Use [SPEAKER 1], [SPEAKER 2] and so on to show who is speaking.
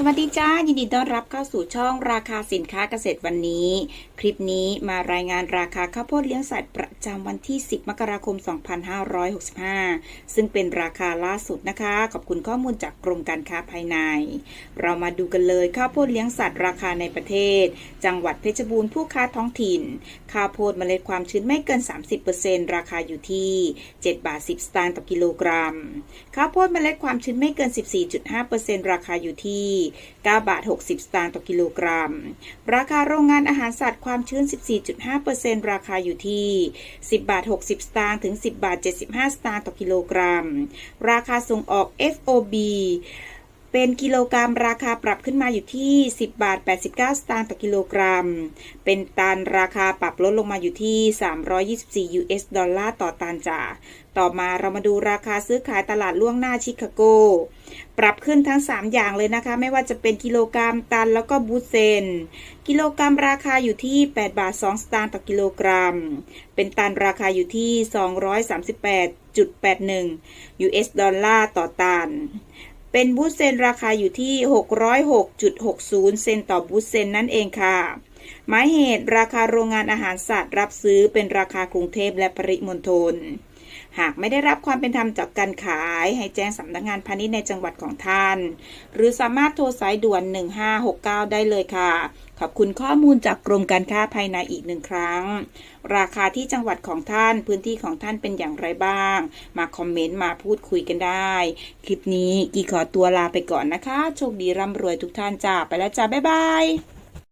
[SPEAKER 1] สวัสดีจ้า ยินดีต้อนรับเข้าสู่ช่องราคาสินค้าเกษตรวันนี้ คลิปนี้มารายงานราคาข้าวโพดเลี้ยงสัตว์ประจำวันที่ 10 มกราคม 2565 ซึ่งเป็นราคาล่าสุดนะคะ ขอบคุณข้อมูลจากกรมการค้าภายใน เรามาดูกันเลยข้าวโพดเลี้ยงสัตว์ราคาในประเทศ จังหวัดเพชรบูรณ์ผู้ค้าท้องถิ่น ข้าวโพดเมล็ดความชื้นไม่เกิน 30%ราคาอยู่ที่ 7 บาท 10 สตางค์ต่อกิโลกรัม ข้าวโพดเมล็ดความชื้นไม่เกิน 14.5%ราคาอยู่ที่9 บาท 60 สตางค์ต่อกิโลกรัม ราคาโรงงานอาหารสัตว์ความชื้น 14.5%ราคาอยู่ที่ 10 บาท 60 สตางค์ถึง 10 บาท 75 สตางค์ต่อกิโลกรัม ราคาส่งออก FOB เป็นกิโลกรัมราคาปรับขึ้นมาอยู่ที่ 10 บาท 89 สตางค์ต่อกิโลกรัม เป็นตันราคาปรับลดลงมาอยู่ที่ 324 US ดอลลาร์ต่อตันจ้ะต่อมาเรามาดูราคาซื้อขายตลาดล่วงหน้าชิคาโก ปรับขึ้นทั้ง 3 อย่างเลยนะคะ ไม่ว่าจะเป็นกิโลกรัมตันแล้วก็บูเซน กิโลกรัมราคาอยู่ที่ 8 บาท 2 สตางค์ต่อกิโลกรัม เป็นตันราคาอยู่ที่ 238.81 US ดอลลาร์ต่อตัน เป็นบูเซนราคาอยู่ที่ 606.60 เซนต่อบูเซนนั่นเองค่ะ หมายเหตุราคาโรงงานอาหารสัตว์ รับซื้อเป็นราคากรุงเทพและปริมณฑลหากไม่ได้รับความเป็นธรรมจากการขาย ให้แจ้งสำนักงงานพาณิชย์ในจังหวัดของท่าน หรือสามารถโทรสายด่วน 1569 ได้เลยค่ะ ขอบคุณข้อมูลจากกรมการค้าภายในอีกหนึ่งครั้ง ราคาที่จังหวัดของท่านพื้นที่ของท่านเป็นอย่างไรบ้าง มาคอมเมนต์มาพูดคุยกันได้ คลิปนี้กีขอตัวลาไปก่อนนะคะ โชคดีร่ำรวยทุกท่านจ้าไปแล้วจ้าบ๊ายบาย